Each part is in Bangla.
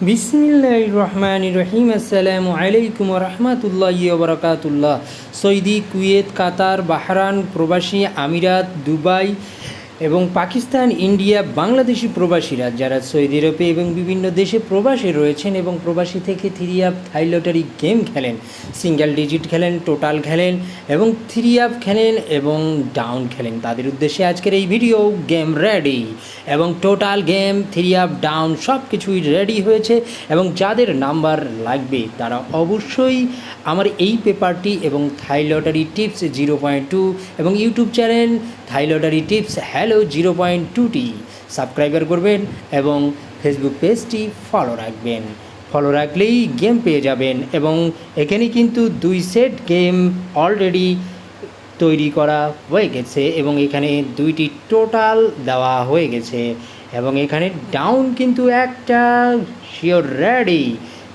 বিসমিল্লাহ রহমান রহিম। আসসালামু আলাইকুম রহমতুল্লাহ বরকাতুল্লাহ। সৌদি কুয়েত কাতার বাহরান প্রবাসী আমিরাত দুবাই এবং পাকিস্তান, ইন্ডিয়া, বাংলাদেশি প্রবাসীরা, যারা সৌদি আরবে এবং বিভিন্ন দেশে প্রবাসী রয়েছেন এবং প্রবাসী থেকে three up Thai lottery game খেলেন, সিঙ্গেল ডিজিট খেলেন, টোটাল খেলেন এবং থ্রি আপ খেলেন এবং ডাউন খেলেন। তাদের উদ্দেশ্যে আজকের এই ভিডিও গেম রেডি এবং total game, three up, down সব কিছুই রেডি হয়েছে এবং যাদের নাম্বার লাগবে তারা অবশ্যই আমার এই পেপারটি এবং Thai lottery tips zero point two এবং YouTube channel Thai lottery tips, hello zero point টুটি, সাবস্ক্রাইবার করবেন এবং ফেসবুক পেজটি ফলো রাখবেন। ফলো রাখলেই গেম পেয়ে যাবেন এবং এখানে কিন্তু দুই সেট গেম অলরেডি তৈরি করা হয়ে গেছে এবং এখানে দুইটি টোটাল দেওয়া হয়ে গেছে এবং এখানে ডাউন কিন্তু একটা শিওর রেডি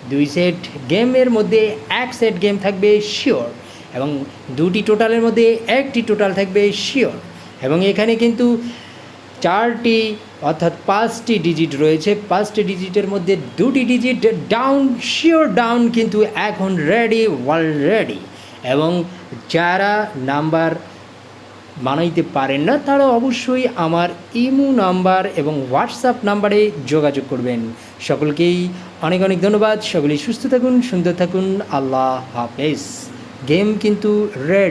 দুই সেট গেমের মধ্যে এক সেট গেম থাকবে শিওর এবং দুটি টোটালের মধ্যে একটি টোটাল থাকবে শিওর এবং এখানে কিন্তু চারটি অর্থাৎ পাঁচটি ডিজিট রয়েছে। পাঁচটি ডিজিটের মধ্যে দুটি ডিজিট ডাউন শিওর ডাউন কিন্তু এখন রেডি অলরেডি এবং যারা নাম্বার বানাইতে পারেন না, তারা অবশ্যই আমার ইমো নাম্বার এবং হোয়াটসঅ্যাপ নাম্বারে যোগাযোগ করবেন। সকলকেই অনেক অনেক ধন্যবাদ। সকলেই সুস্থ থাকুন, সুন্দর থাকুন। আল্লাহ হাফেজ। গেম কিন্তু রেডি